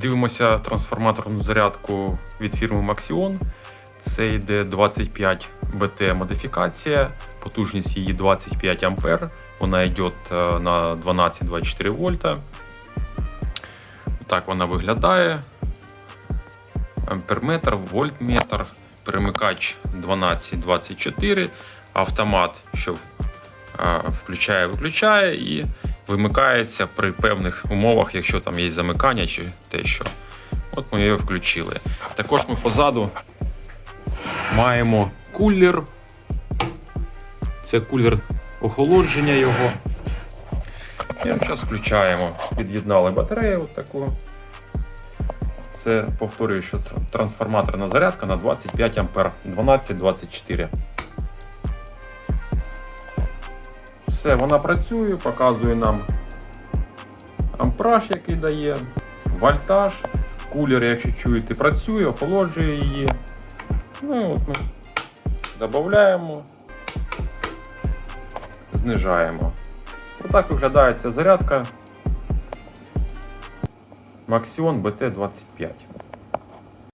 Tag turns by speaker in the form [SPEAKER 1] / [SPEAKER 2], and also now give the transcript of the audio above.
[SPEAKER 1] Дивимося трансформаторну зарядку від фірми Maxion. Це йде 25 БТ модифікація, потужність її 25 А. Вона йде е, на 12-24 вольта. Так вона виглядає. Амперметр, вольтметр, перемикач 12-24, автомат, що е, включає-виключає і вимикається при певних умовах, якщо там є замикання чи те що. От ми її включили. Також ми позаду маємо кулер. Це кулер охолодження його. І зараз включаємо. Під'єднали батарею от таку. Це повторюю, що це трансформаторна зарядка на 25 А 12-24. Все, вона працює, показує нам ампераж, який дає, вольтаж, кулер, якщо чуєте, працює, охолоджує її. Ну і от ми додаємо, знижаємо. Отак виглядає ця зарядка Maxion BT25.